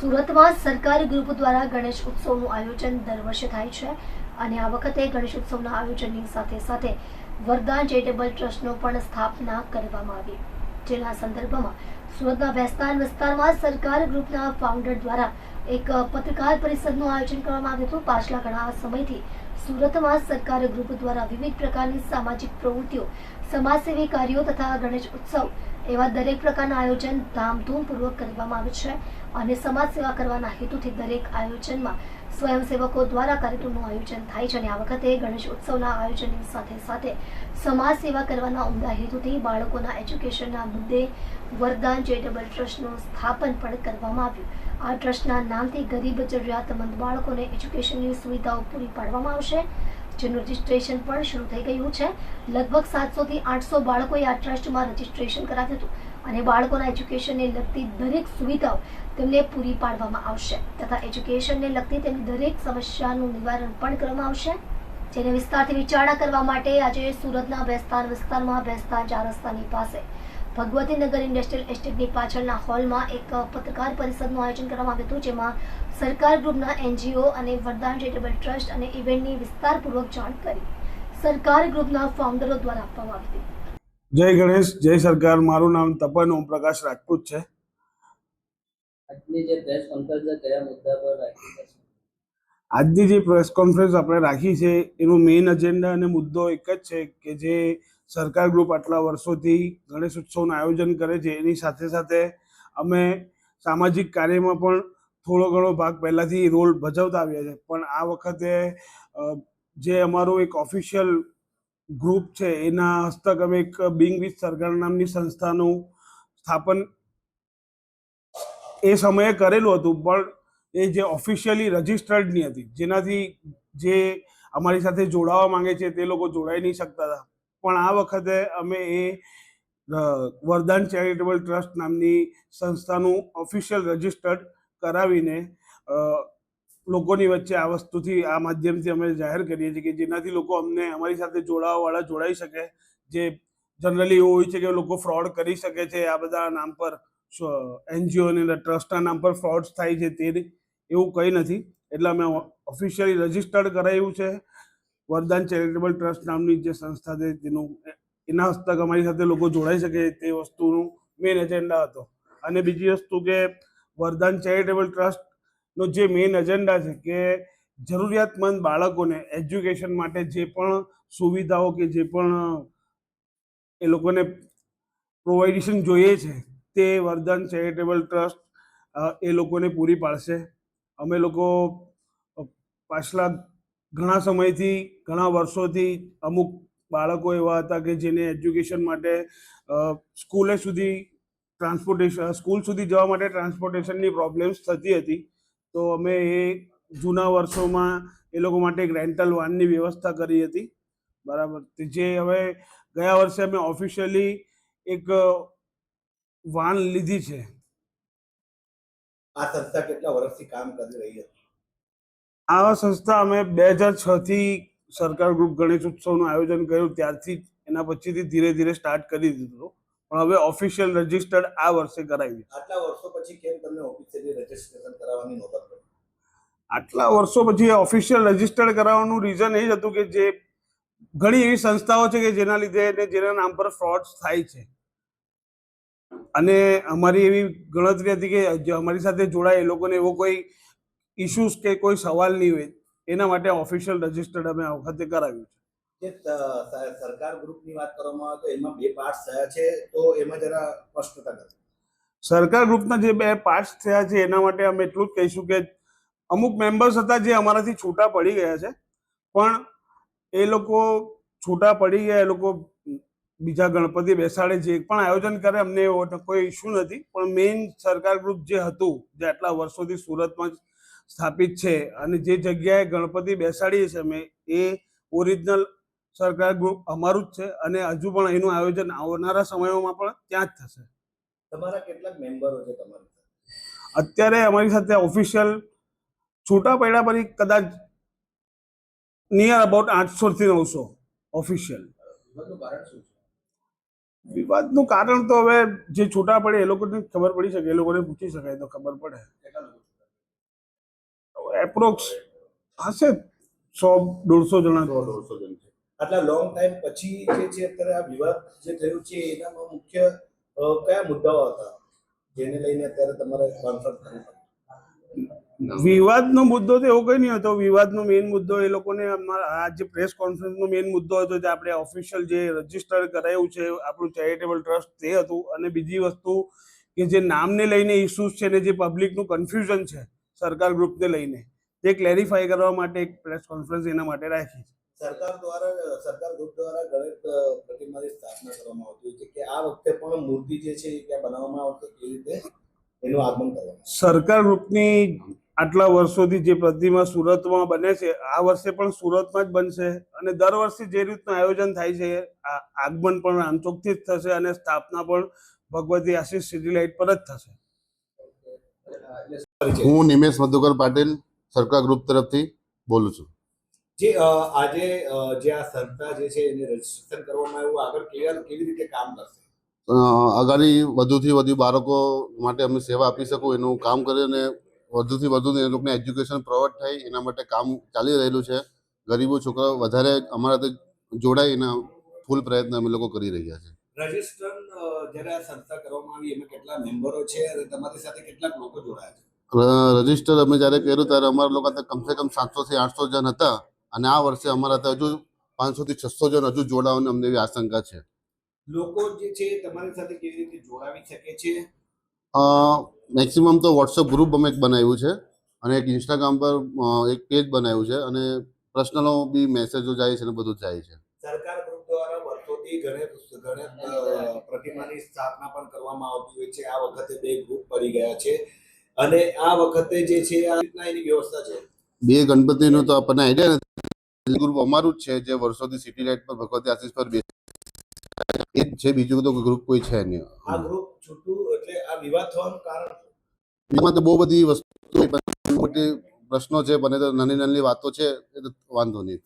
સુરતમાં સરકારી ગ્રુપ દ્વારા ગણેશ ઉત્સવનું આયોજન દર વર્ષે થાય છે અને આ વખતે ગણેશ ઉત્સવના આયોજનની સાથે સાથે વરદાન ચેરિટેબલ ટ્રસ્ટનો પણ સ્થાપના કરવામાં આવી. જેના સંદર્ભમાં સુરતના ભેસ્તાન વિસ્તારમાં સરકાર ગ્રુપના ફાઉન્ડર દ્વારા એક પત્રકાર પરિષદનું આયોજન કરવામાં આવ્યું હતું. પાછલા ઘણા સમયથી સુરતમાં સરકાર ગ્રુપ દ્વારા વિવિધ પ્રકારની સામાજિક પ્રવૃત્તિઓ, સમાજસેવી કાર્યો તથા ગણેશ ઉત્સવ એવા દરેક પ્રકારના આયોજન ધામધૂમપૂર્વક કરવામાં આવે છે અને સમાજ સેવા કરવાના હેતુથી દરેક આયોજનમાં સ્વયંસેવકો દ્વારા કાર્યક્રમનું આયોજન થાય છે અને આ વખતે ગણેશ ઉત્સવના આયોજનની સાથે સાથે સમાજ સેવા કરવાના ઉમદા હેતુથી બાળકોના એજ્યુકેશનના મુદ્દે વરદાન ચેરિટેબલ ટ્રસ્ટનું સ્થાપન પણ કરવામાં આવ્યું. આ ટ્રસ્ટના નામથી ગરીબ જરૂરિયાતમંદ બાળકોને એજ્યુકેશનની સુવિધાઓ પૂરી પાડવામાં આવશે. જેનું રજીસ્ટ્રેશન પણ શરૂ થઈ ગયું છે. લગભગ સાતસોથી આઠસો બાળકોએ આ ટ્રસ્ટમાં રજીસ્ટ્રેશન કરાવ્યું હતું અને બાળકોના એજ્યુકેશનને લગતી દરેક સુવિધાઓ તેમને પૂરી પાડવામાં આવશે તથા એજ્યુકેશનને લગતી તેમની દરેક સમસ્યાનું નિવારણ પણ કરવામાં આવશે. જેને વિસ્તારથી વિચારણા કરવા માટે આજે સુરતના બેસ્તાન વિસ્તારમાં બેસ્તાન ચાર રસ્તાની પાસે ભગવતીનગર ઇન્ડસ્ટ્રીયલ એસ્ટેટની પાછળના હોલમાં એક પત્રકાર પરિષદનું આયોજન કરવામાં આવ્યું હતું જેમાં સરકાર ગ્રુપના એનજીઓ અને વરદાન ચેરિટેબલ ટ્રસ્ટ અને ઇવેન્ટની વિસ્તારપૂર્વક જાણકારી સરકાર ગ્રુપના ફાઉન્ડરો દ્વારા આપવામાં આવી હતી. જય ગણેશ જય સરકાર. મારું નામ તપન ઓમપ્રકાશ રાજપૂત છે. આજની જે પ્રેસ કોન્ફરન્સ કયા મુદ્દા પર રાખી છે? આજની જે પ્રેસ કોન્ફરન્સ આપણે રાખી છે એનો મેઇન એજન્ડા અને મુદ્દો એક જ છે કે જે સરકાર ગ્રુપ આટલા વર્ષોથી ગણેશ ઉત્સવનું આયોજન કરે છે, એની સાથે સાથે અમે સામાજિક કાર્યમાં પણ થોડો ઘણો ભાગ પહેલાંથી રોલ ભજવતા આવ્યા છે. પણ આ વખતે જે અમારું એક ઓફિશિયલ ગ્રુપ છે, એના હસ્તક અમે એક બિંગ વિથ સરકાર નામની સંસ્થાનું સ્થાપન એ સમયે કરેલું હતું, પણ એ જે ઓફિશિયલી રજિસ્ટર્ડ નહીં હતી, જેનાથી જે અમારી સાથે જોડાવા માંગે છે, તે લોકો જોડાઈ નહીં શકતા હતા. પણ આ વખતે અમે એ વરદાન ચેરિટેબલ ટ્રસ્ટ નામની સંસ્થાનું ઓફિશિયલ રજિસ્ટર્ડ કરાવીને લોકોની વચ્ચે આ વસ્તુથી, આ માધ્યમથી અમે જાહેર કરીએ છીએ કે જેનાથી લોકો અમને અમારી સાથે જોડાવાવાળા જોડાઈ શકે, જે જનરલી એવું હોય છે કે લોકો ફ્રોડ કરી શકે છે, આ બધા નામ પર એનજીઓ અને ટ્રસ્ટના નામ પર ફ્રોડ્સ થાય છે તે એવું કંઈ નથી. એટલે અમે ઓફિશિયલી રજિસ્ટર્ડ કરાવ્યું છે. વરદાન ચેરિટેબલ ટ્રસ્ટ નામની જે સંસ્થા છે તેનું એના હસ્તક અમારી સાથે લોકો જોડાઈ શકે તે વસ્તુનું મેઇન એજન્ડા હતો. અને બીજી વસ્તુ કે વરદાન ચેરિટેબલ ટ્રસ્ટનો જે મેઇન એજન્ડા છે કે જરૂરિયાતમંદ બાળકોને એજ્યુકેશન માટે જે પણ સુવિધાઓ કે જે પણ એ લોકોને પ્રોવાઇડેશન જોઈએ છે, તે વરદાન ચેરિટેબલ ટ્રસ્ટ એ લોકોને પૂરી પાડશે. અમે લોકો પાછલા ઘણા સમયથી, ઘણા વર્ષોથી અમુક બાળકો એવા હતા કે જેને એજ્યુકેશન માટે સ્કૂલે સુધી ટ્રાન્સપોર્ટેશન સ્કૂલ સુધી જવા માટે ટ્રાન્સપોર્ટેશનની પ્રોબ્લેમ્સ થતી હતી. તો અમે એ જૂના વર્ષોમાં એ લોકો માટે એક રેન્ટલ વાનની વ્યવસ્થા કરી હતી. બરાબર. જે હવે ગયા વર્ષે અમે ઓફિશિયલી એક વાન લીધી છે. આ સંસ્થા કેટલા વર્ષથી કામ કરી રહી હતી? આ સંસ્થા અમે બે હજાર છ થી સરકાર ગ્રુપ ગણેશ ઉત્સવનું આયોજન કર્યું ત્યારથી એના પછીથી ધીરે ધીરે સ્ટાર્ટ કરી દીધું પણ હવે ઓફિશિયલ રજીસ્ટર્ડ આ વર્ષે કરાવી આટલા વર્ષો પછી કેમ તમને ઓફિશિયલી રજીસ્ટ્રેશન કરાવવાની નોબત પડી? આટલા વર્ષો પછી ઓફિશિયલ રજીસ્ટર્ડ કરાવવાનું રીઝન એ જ હતું કે જે ઘણી એવી સંસ્થાઓ છે કે જેના લીધે અને જેના નામ પર ફ્રોડ થાય છે. અને અમારી એવી ગણતરી હતી કે અમારી સાથે જોડાય એ લોકોને એવો કોઈ ઇશ્યુઝ કે કોઈ સવાલ નહીં હોય એના માટે ઓફિશિયલ રજિસ્ટર્ડ અમે આ વખતે કરાવ્યું છે. જે સરકાર ગ્રુપની વાત કરવામાં આવે તો એમાં બે પાર્ટ્સ થયા છે તો એમાં જરા સ્પષ્ટતા કરો. સરકાર ગ્રુપના જે બે પાર્ટ્સ થયા છે એના માટે અમે એટલું જ કહીશું કે અમુક મેમ્બર્સ હતા જે અમારાથી છૂટા પડી ગયા છે પણ એ લોકો છૂટા પડી ગયા એ લોકો બીજા ગણપતિ બેસાડે જે પણ આયોજન કરે અમને કોઈ ઇશ્યુ નથી. પણ મેઇન સરકાર ગ્રુપ જે હતું જે આટલા વર્ષોથી સુરતમાં સ્થાપિત છે અને જે જગ્યાએ ગણપતિ બેસાડીએ છીએ અમે એ ઓરિજિનલ સરકાર ગ્રુપ અમારું જ છે અને હજુ પણ એનું આયોજન આવનારા સમયોમાં પણ ત્યાં જ થશે. તમારા કેટલાક મેમ્બરો છે તમારી અત્યારે અમારી સાથે ઓફિશિયલ છૂટા પડ્યા પછી કદાચ નિયર અબાઉટ આઠસો થી નવસો ઓફિશિયલ. વિવાદનું કારણ તો હવે જે છૂટા પડે એ લોકોને ખબર પડી શકે એ લોકોને પૂછી શકાય તો ખબર પડે. એપ્રોક્સ હશે સો દોઢસો જણા. દોઢસો જણ છે. આટલા લોંગ ટાઈમ પછી જે છે અત્યારે આ વિવાદ જે થયું છે એનામાં મુખ્ય કયા મુદ્દાઓ હતા? જેને લઈને અત્યારે તમારે કોન્ફરન્સ કરવી વિવાદનો મુદ્દો તો એવો કંઈ નહીં હતો. વિવાદનો મેઇન મુદ્દો એ લોકોને અમારા આ જે પ્રેસ કોન્ફરન્સનો મેઇન મુદ્દો હતો જે આપણે ઓફિશિયલ જે રજિસ્ટર કરાયું છે આપણું ચેરિટેબલ ટ્રસ્ટ તે હતું. અને બીજી વસ્તુ કે જે નામને લઈને ઇસ્યુઝ છે ને જે પબ્લિકનું કન્ફ્યુઝન છે સરકાર ગ્રુપને લઈને. તે ક્લેરિફાઈ કરવા માટે એક પ્રેસ કોન્ફરન્સ એના માટે રાખી છે. સરકાર દ્વારા સરકાર ગ્રુપ દ્વારા ગણેશ પ્રતિમાની સ્થાપના કરવામાં આવતી હોય છે કે આ વખતે પણ મૂર્તિ જે છે એ ત્યાં બનાવવામાં આવશે એ રીતે એનું આગમન કરવામાં સરકાર ગ્રુપની આટલા વર્ષોથી જે પ્રતિમા સુરતમાં બને છે આ વર્ષે પણ સુરતમાં જ બનશે અને દર વર્ષે જે રીતનું આયોજન થાય છે આ આગમન પણ આમચોકથી જ થશે અને સ્થાપના પણ ભગવતી આશીષ સિટી લાઇટ પર જ થશે. હું નિમેશ મધુકર પાટીલ સરકાર ગ્રુપ તરફથી બોલું છું. જે આજે જે આ સંસ્થા જે છે એને રજીસ્ટ્રેશન કરવામાં આવ્યું આગળ કેવી કેવી રીતે કામ કરશે? અગાડી વધુથી વધુ બાળકો માટે અમે સેવા આપી શકું એનું કામ કરી અને વધુથી વધુ એ લોકોને એજ્યુકેશન પ્રોવાઈડ થાય એના માટે કામ ચાલી રહેલું છે. ગરીબો છોકરાઓ વધારે અમારા જોડાય એના ફૂલ પ્રયત્ન અમે લોકો કરી રહ્યા છે. રજીસ્ટ્રેશન જ્યારે આ સંસ્થા કરવામાં આવી એમાં કેટલા મેમ્બરો છે અને તમારી સાથે કેટલાક લોકો જોડાયા છે? રજિસ્ટર અમે જ્યારે કર્યું ત્યારે અમારા લોકો કમસે કમ સાતસોથી આઠસો જણ હતા અને આ વર્ષે અમારા ત્યાં હજુ પાંચસોથી છસો જણ હજુ જોડાવાની અમને એવી આશંકા છે. લોકો જે છે તમારી સાથે કેવી રીતે જોડાવી શકે છે? મેક્સિમમ તો વોટ્સઅપ ગ્રુપ અમે એક બનાવ્યું છે અને એક ઇન્સ્ટાગ્રામ પર એક પેજ બનાવ્યું છે અને પર્સનલો બી મેસેજો જાય છે ને બધું જાય છે. સરકાર ગ્રુપ દ્વારા વર્ષોથી ગણેશ ગણેશ પ્રતિમાની સ્થાપના પણ કરવામાં આવતી હોય છે. આ વખતે બે ગ્રુપ પડી ગયા છે. અને આ વખતે જે છે આ રીતના એની વ્યવસ્થા છે. બે ગણપતિનું તો આપણને આઈડિયા નથી. ગ્રુપ અમારું જ છે જે વર્ષોથી સિટી લાઇટ પર ભગવતી આશીષ પર બે એ જ છે બીજું તો ગ્રુપ કોઈ છે નહીં. આ ગ્રુપ છૂટું એટલે આ વિવાદ થવાનું કારણ એમાં તો બહુ બધી વસ્તુ મોટી પ્રશ્નો છે બને તો નાની નાની વાતો છે એ તો વાંધો નહીં.